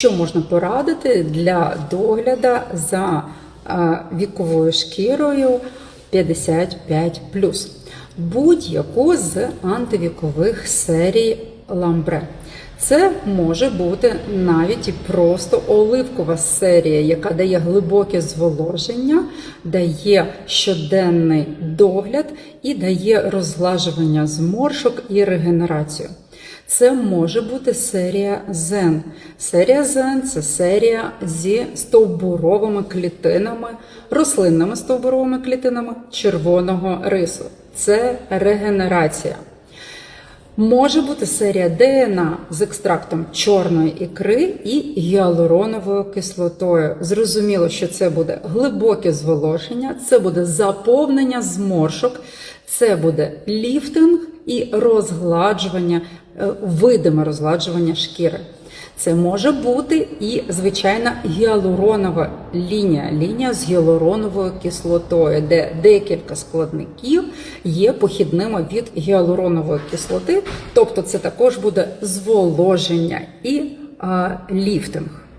Що можна порадити для догляду за е, віковою шкірою 55 Будь-яку з антивікових серій ламбре. Це може бути навіть і просто оливкова серія, яка дає глибоке зволоження, дає щоденний догляд і дає розглажування зморшок і регенерацію. Це може бути серія Zen. Серія Zen – це серія зі стовбуровими клітинами, рослинними стовбуровими клітинами червоного рису. Це регенерація. Може бути серія ДНА з екстрактом чорної ікри і гіалуроновою кислотою. Зрозуміло, що це буде глибоке зволоження, це буде заповнення зморшок, це буде ліфтинг і розгладжування, е, видиме розгладжування шкіри. Це може бути і звичайна гіалуронова лінія, лінія з гіалуроновою кислотою, де декілька складників є похідними від гіалуронової кислоти, тобто це також буде зволоження і а, ліфтинг.